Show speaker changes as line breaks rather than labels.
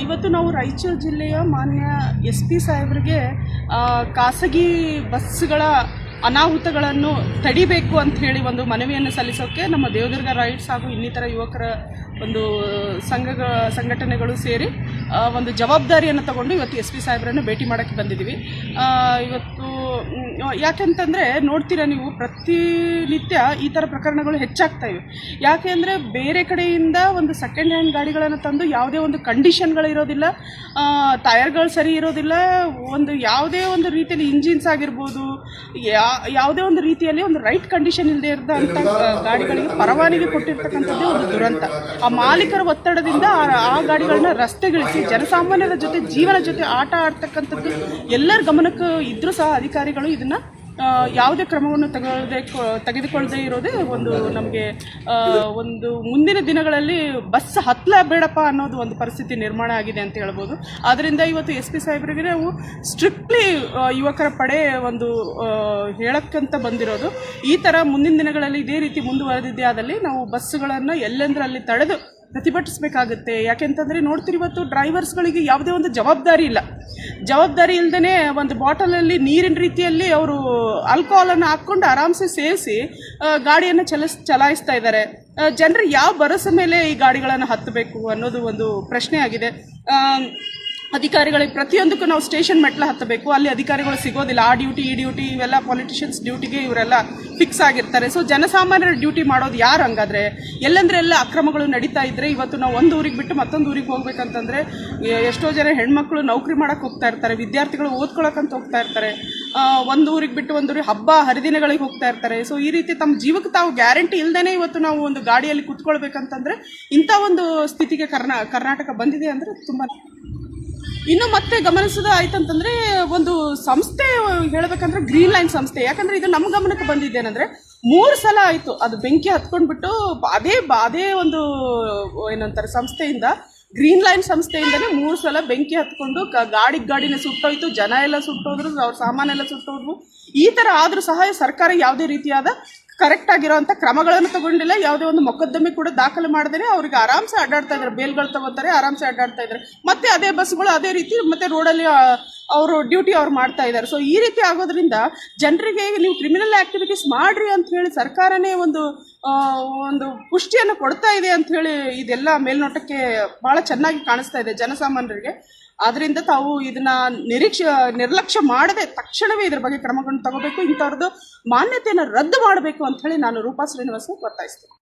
ಇವತ್ತು ನಾವು ರಾಯಚೂರು ಜಿಲ್ಲೆಯ ಮಾನ್ಯ ಎಸ್ ಪಿ ಸಾಹೇಬರಿಗೆ ಖಾಸಗಿ ಬಸ್ಗಳ ಅನಾಹುತಗಳನ್ನು ತಡಿಬೇಕು ಅಂತ ಹೇಳಿ ಒಂದು ಮನವಿಯನ್ನು ಸಲ್ಲಿಸೋಕ್ಕೆ ನಮ್ಮ ದೇವದುರ್ಗ ರೈಟ್ಸ್ ಹಾಗೂ ಇನ್ನಿತರ ಯುವಕರ ಒಂದು ಸಂಘಗಳ, ಸಂಘಟನೆಗಳು ಸೇರಿ ಒಂದು ಜವಾಬ್ದಾರಿಯನ್ನು ತಗೊಂಡು ಇವತ್ತು ಎಸ್ ಪಿ ಸಾಹೇಬರನ್ನು ಭೇಟಿ ಮಾಡೋಕ್ಕೆ ಬಂದಿದ್ದೀವಿ. ಇವತ್ತು ಯಾಕೆಂತಂದರೆ ನೋಡ್ತೀರಾ ನೀವು, ಪ್ರತಿನಿತ್ಯ ಈ ಥರ ಪ್ರಕರಣಗಳು ಹೆಚ್ಚಾಗ್ತಾ ಇವೆ. ಯಾಕೆ ಅಂದರೆ ಬೇರೆ ಕಡೆಯಿಂದ ಒಂದು ಸೆಕೆಂಡ್ ಹ್ಯಾಂಡ್ ಗಾಡಿಗಳನ್ನು ತಂದು ಯಾವುದೇ ಒಂದು ಕಂಡೀಷನ್ಗಳಿರೋದಿಲ್ಲ ಟೈರ್ಗಳು ಸರಿ ಇರೋದಿಲ್ಲ, ಒಂದು ಯಾವುದೇ ಒಂದು ರೀತಿಯಲ್ಲಿ ಇಂಜಿನ್ಸ್ ಆಗಿರ್ಬೋದು ಯಾವುದೇ ಒಂದು ರೀತಿಯಲ್ಲಿ ಒಂದು ರೈಟ್ ಕಂಡೀಷನ್ ಇಲ್ಲದೆ ಇರೋದಂಥ ಗಾಡಿಗಳಿಗೆ ಪರವಾನಗಿ ಕೊಟ್ಟಿರ್ತಕ್ಕಂಥದ್ದೇ ಒಂದು ದುರಂತ. ಆ ಮಾಲೀಕರ ಒತ್ತಡದಿಂದ ಆ- ಗಾಡಿಗಳನ್ನ ರಸ್ತೆಗಿಳಿಸಿ ಜನಸಾಮಾನ್ಯರ ಜೊತೆ ಜೀವನ ಜೊತೆ ಆಟ ಆಡ್ತಕ್ಕಂಥದ್ದು ಎಲ್ಲರ ಗಮನಕ್ಕೆ ಇದ್ರೂ ಸಹ ಅಧಿಕಾರಿಗಳು ಇದನ್ನ ಯಾವುದೇ ಕ್ರಮವನ್ನು ತಗೊಳ್ಳದೆ ತೆಗೆದುಕೊಳ್ಳದೆ ಇರೋದೇ ಒಂದು ನಮಗೆ ಒಂದು ಮುಂದಿನ ದಿನಗಳಲ್ಲಿ ಬಸ್ ಹತ್ತಲೇ ಬೇಡಪ್ಪ ಅನ್ನೋದು ಒಂದು ಪರಿಸ್ಥಿತಿ ನಿರ್ಮಾಣ ಆಗಿದೆ ಅಂತ ಹೇಳ್ಬೋದು. ಆದ್ದರಿಂದ ಇವತ್ತು ಎಸ್ ಪಿ ಸಾಹೇಬರಿಗೆ ನಾವು ಸ್ಟ್ರಿಕ್ಟ್ಲಿ ಯುವಕರ ಪಡೆ ಒಂದು ಹೇಳಕ್ಕಂತ ಬಂದಿರೋದು. ಈ ಥರ ಮುಂದಿನ ದಿನಗಳಲ್ಲಿ ಇದೇ ರೀತಿ ಮುಂದುವರೆದಿದ್ದೇ ಆದಲ್ಲಿ ನಾವು ಬಸ್ಸುಗಳನ್ನು ಎಲ್ಲೆಂದರಲ್ಲಿ ತಡೆದು ಪ್ರತಿಭಟಿಸಬೇಕಾಗುತ್ತೆ. ಯಾಕೆಂತಂದರೆ ನೋಡ್ತಿರಿವತ್ತು ಡ್ರೈವರ್ಸ್ಗಳಿಗೆ ಯಾವುದೇ ಒಂದು ಜವಾಬ್ದಾರಿ ಇಲ್ಲ. ಜವಾಬ್ದಾರಿ ಇಲ್ಲದೇ ಒಂದು ಬಾಟಲಲ್ಲಿ ನೀರಿನ ರೀತಿಯಲ್ಲಿ ಅವರು ಆಲ್ಕೋಹಾಲನ್ನು ಹಾಕ್ಕೊಂಡು ಆರಾಮ್ಸೆ ಸೇರಿಸಿ ಗಾಡಿಯನ್ನು ಚಲಿಸ್ ಚಲಾಯಿಸ್ತಾ ಇದ್ದಾರೆ. ಜನರು ಯಾವ ಭರವಸೆ ಮೇಲೆ ಈ ಗಾಡಿಗಳನ್ನು ಹತ್ತಬೇಕು ಅನ್ನೋದು ಒಂದು ಪ್ರಶ್ನೆ ಆಗಿದೆ ಅಧಿಕಾರಿಗಳಿಗೆ ಪ್ರತಿಯೊಂದಕ್ಕೂ ನಾವು ಸ್ಟೇಷನ್ ಮೆಟ್ಲ ಹತ್ತಬೇಕು. ಅಲ್ಲಿ ಅಧಿಕಾರಿಗಳು ಸಿಗೋದಿಲ್ಲ. ಆ ಡ್ಯೂಟಿ, ಈ ಡ್ಯೂಟಿ, ಇವೆಲ್ಲ ಪಾಲಿಟಿಷಿಯನ್ಸ್ ಡ್ಯೂಟಿಗೆ ಇವರೆಲ್ಲ ಫಿಕ್ಸ್ ಆಗಿರ್ತಾರೆ. ಸೊ ಜನಸಾಮಾನ್ಯರ ಡ್ಯೂಟಿ ಮಾಡೋದು ಯಾರು ಹಂಗಾದ್ರೆ? ಎಲ್ಲಂದ್ರೆ ಎಲ್ಲ ಅಕ್ರಮಗಳು ನಡೀತಾ ಇದ್ರೆ ಇವತ್ತು ನಾವು ಒಂದು ಊರಿಗೆ ಬಿಟ್ಟು ಮತ್ತೊಂದು ಊರಿಗೆ ಹೋಗ್ಬೇಕಂತಂದ್ರೆ ಎಷ್ಟೋ ಜನ ಹೆಣ್ಮಕ್ಳು ನೌಕರಿ ಮಾಡೋಕ್ಕೆ ಹೋಗ್ತಾ ಇರ್ತಾರೆ. ವಿದ್ಯಾರ್ಥಿಗಳು ಓದ್ಕೊಳಕ್ಕಂತ ಹೋಗ್ತಾ ಇರ್ತಾರೆ. ಒಂದು ಊರಿಗೆ ಬಿಟ್ಟು ಒಂದು ಊರಿಗೆ ಹಬ್ಬ, ಹರಿದಿನಗಳಿಗೆ ಹೋಗ್ತಾ ಇರ್ತಾರೆ. ಸೊ ಈ ರೀತಿ ತಮ್ಮ ಜೀವಕ್ಕೆ ತಾವು ಗ್ಯಾರಂಟಿ ಇಲ್ಲದೇ ಇವತ್ತು ನಾವು ಒಂದು ಗಾಡಿಯಲ್ಲಿ ಕುತ್ಕೊಳ್ಬೇಕಂತಂದ್ರೆ ಇಂಥ ಒಂದು ಸ್ಥಿತಿಗೆ ಕರ್ನಾ, ಕರ್ನಾಟಕ ಬಂದಿದೆ ಅಂದರೆ ತುಂಬ ಇನ್ನು ಮತ್ತೆ ಗಮನಿಸೋದು ಆಯ್ತಂತಂದ್ರೆ ಒಂದು ಸಂಸ್ಥೆ ಹೇಳ್ಬೇಕಂದ್ರೆ ಗ್ರೀನ್ ಲೈನ್ ಸಂಸ್ಥೆ. ಯಾಕಂದ್ರೆ ಇದು ನಮ್ಮ ಗಮನಕ್ಕೆ ಬಂದಿದ್ದೇನೆಂದ್ರೆ ಮೂರು ಸಲ ಆಯಿತು. ಅದು ಬೆಂಕಿ ಹತ್ಕೊಂಡ್ಬಿಟ್ಟು ಅದೇ ಅದೇ ಒಂದು ಏನಂತಾರೆ ಸಂಸ್ಥೆಯಿಂದ ಗ್ರೀನ್ ಲೈನ್ ಸಂಸ್ಥೆಯಿಂದನೇ ಮೂರು ಸಲ ಬೆಂಕಿ ಹತ್ಕೊಂಡು ಗಾಡಿ ಗಾಡಿನ ಸುಟ್ಟೋಯ್ತು, ಜನ ಎಲ್ಲ ಸುಟ್ಟೋದ್ರು, ಅವ್ರ ಸಾಮಾನೆಲ್ಲ ಸುಟ್ಟೋದ್ರು. ಈ ಥರ ಆದರೂ ಸಹ ಸರ್ಕಾರ ಯಾವುದೇ ರೀತಿಯಾದ ಕರೆಕ್ಟ್ ಆಗಿರೋಂಥ ಕ್ರಮಗಳನ್ನು ತಗೊಂಡಿಲ್ಲ. ಯಾವುದೇ ಒಂದು ಮೊಕದ್ದಮೆ ಕೂಡ ದಾಖಲೆ ಮಾಡದೇ ಅವ್ರಿಗೆ ಆರಾಮ್ಸೆ ಅಡ್ಡಾಡ್ತಾ ಇದ್ದಾರೆ. ಬೇಲ್ಗಳು ತಗೋತಾರೆ, ಆರಾಮ್ಸೆ ಅಡ್ಡಾಡ್ತಾ ಇದ್ದಾರೆ. ಮತ್ತೆ ಅದೇ ಬಸ್ಗಳು ಅದೇ ರೀತಿ ಮತ್ತೆ ರೋಡಲ್ಲಿ ಅವರು ಡ್ಯೂಟಿ ಅವ್ರು ಮಾಡ್ತಾ ಇದ್ದಾರೆ. ಸೊ ಈ ರೀತಿ ಆಗೋದ್ರಿಂದ ಜನರಿಗೆ ನೀವು ಕ್ರಿಮಿನಲ್ ಆಕ್ಟಿವಿಟೀಸ್ ಮಾಡ್ರಿ ಅಂತ ಹೇಳಿ ಸರ್ಕಾರನೇ ಒಂದು ಒಂದು ಪುಷ್ಟಿಯನ್ನು ಕೊಡ್ತಾ ಇದೆ ಅಂತ ಹೇಳಿ ಇದೆಲ್ಲ ಮೇಲ್ನೋಟಕ್ಕೆ ಬಹಳ ಚೆನ್ನಾಗಿ ಕಾಣಿಸ್ತಾ ಇದೆ ಜನಸಾಮಾನ್ಯರಿಗೆ. ಆದ್ರಿಂದ ತಾವು ಇದನ್ನ ನಿರೀಕ್ಷೆ, ನಿರ್ಲಕ್ಷ್ಯ ಮಾಡದೆ ತಕ್ಷಣವೇ ಇದ್ರ ಬಗ್ಗೆ ಕ್ರಮಗಳನ್ನು ತಗೋಬೇಕು. ಇಂಥವ್ರದ್ದು ಮಾನ್ಯತೆಯನ್ನು ರದ್ದು ಮಾಡಬೇಕು ಅಂತ ಹೇಳಿ ನಾನು ರೂಪಾ ಶ್ರೀನಿವಾಸ ಒತ್ತಾಯಿಸ್ತೇನೆ.